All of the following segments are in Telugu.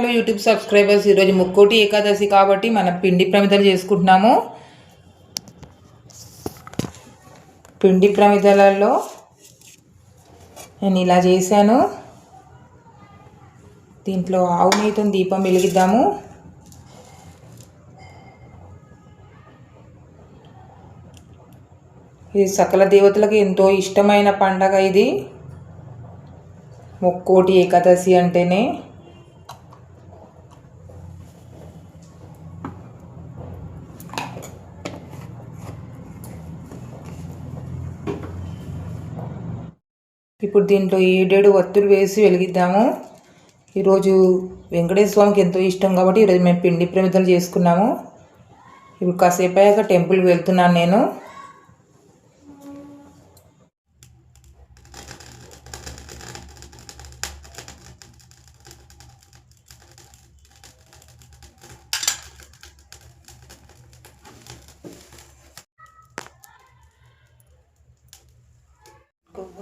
హలో యూట్యూబ్ సబ్స్క్రైబర్స్ ఈరోజు ముక్కోటి ఏకాదశి కాబట్టి మనం పిండి ప్రమిదలు చేసుకుంటున్నాము. పిండి ప్రమిదలలో నేను ఇలా చేశాను. దీంట్లో ఆవు నెయ్యితో దీపం వెలిగిద్దాము. ఇది సకల దేవతలకు ఎంతో ఇష్టమైన పండగ ఇది. ముక్కోటి ఏకాదశి అంటేనే. ఇప్పుడు దీంట్లో ఏడేడు వత్తులు వేసి వెలిగిద్దాము. ఈరోజు వెంకటేశ్వర స్వామికి ఎంతో ఇష్టం కాబట్టి ఈరోజు మేము పిండి ప్రమిదలు చేసుకున్నాము. ఇప్పుడు కాసేపు అయ్యాక టెంపుల్కి వెళ్తున్నాను నేను.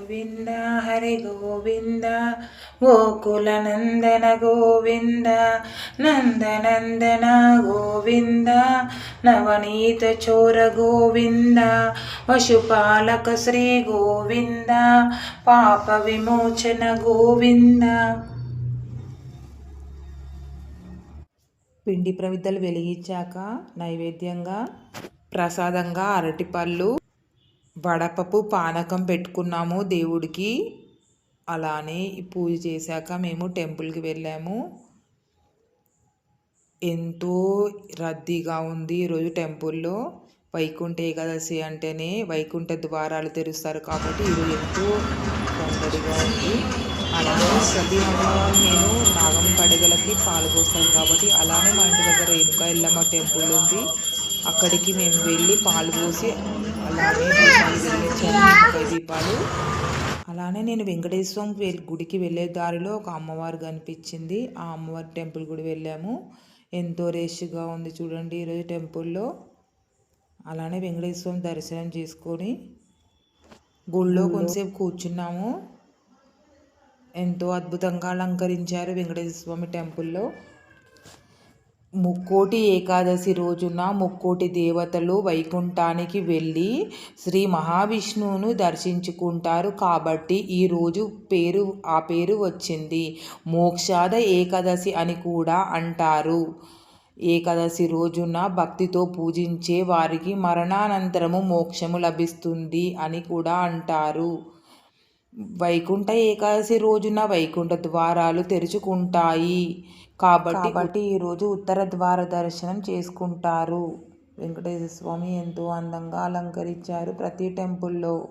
గోవింద హరి గోవింద గోకుల నందన గోవింద నందనందన గోవింద నవనీత చోర గోవింద పశుపాలక శ్రీ గోవింద పాప విమోచన గోవింద. పిండి ప్రమిద్దలు వెలిగించాక నైవేద్యంగా ప్రసాదంగా అరటిపళ్ళు వడపప్పు పానకం పెట్టుకున్నాము దేవుడికి. అలానే పూజ చేశాక మేము టెంపుల్కి వెళ్ళాము. ఎంతో రద్దీగా ఉంది ఈరోజు టెంపుల్లో. వైకుంఠ ఏకాదశి అంటేనే వైకుంఠ ద్వారాలు తెరుస్తారు కాబట్టి ఈరోజు ఎంతో సందడిగా ఉంది. అలానే ప్రతి మంగళవారం నేను నాగం పండుగలకి పాల్గొస్తాను కాబట్టి అలానే మా ఇంటి దగ్గర ఎనుక ఎల్లమ్మ టెంపుల్ ఉంది. అక్కడికి మేము వెళ్ళి పాలు పోసి అలానే దీపాలు దీపాలు. అలానే నేను వెంకటేశ్వరం గుడికి వెళ్ళే దారిలో ఒక అమ్మవారు కనిపించింది. ఆ అమ్మవారి టెంపుల్ కూడా వెళ్ళాము. ఎంతో రేష్గా ఉంది చూడండి ఈరోజు టెంపుల్లో. అలానే వెంకటేశ్వరం దర్శనం చేసుకొని గుళ్ళో కొంతసేపు కూర్చున్నాము. ఎంతో అద్భుతంగా అలంకరించారు వెంకటేశ్వర స్వామి టెంపుల్లో. ముక్కోటి ఏకాదశి రోజున ముక్కోటి దేవతలు వైకుంఠానికి వెళ్ళి శ్రీ మహావిష్ణువును దర్శించుకుంటారు. కాబట్టి ఈరోజు పేరు ఆ పేరు వచ్చింది. మోక్షాద ఏకాదశి అని కూడా అంటారు. ఏకాదశి రోజున భక్తితో పూజించే వారికి మరణానంతరము మోక్షము లభిస్తుంది అని కూడా అంటారు. వైకుంఠ ఏకాదశి రోజున వైకుంఠ ద్వారాలు తెరుచుకుంటాయి. కాబట్టి కాబట్టి ఈరోజు ఉత్తర ద్వార దర్శనం చేసుకుంటారు. వెంకటేశ్వర స్వామి ఎంతో అందంగా అలంకరించారు ప్రతి టెంపుల్లో.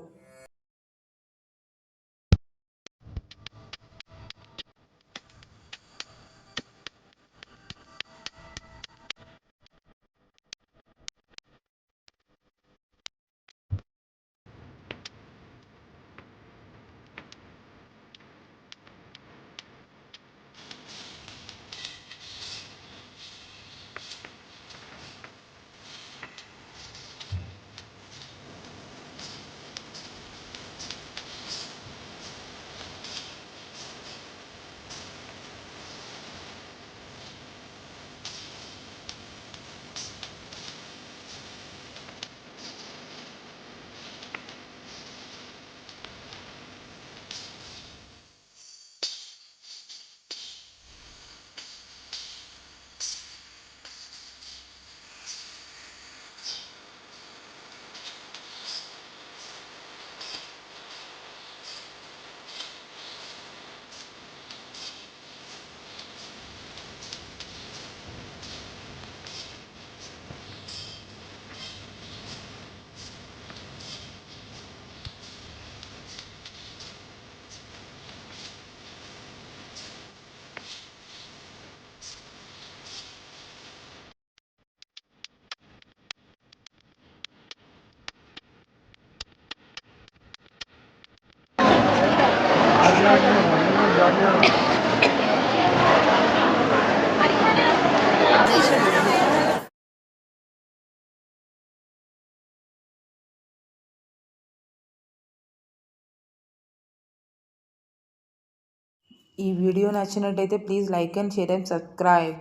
ఈ వీడియో నచ్చినట్టయితే please like and share and subscribe.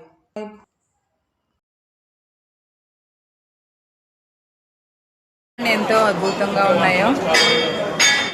ఎంతో అద్భుతంగా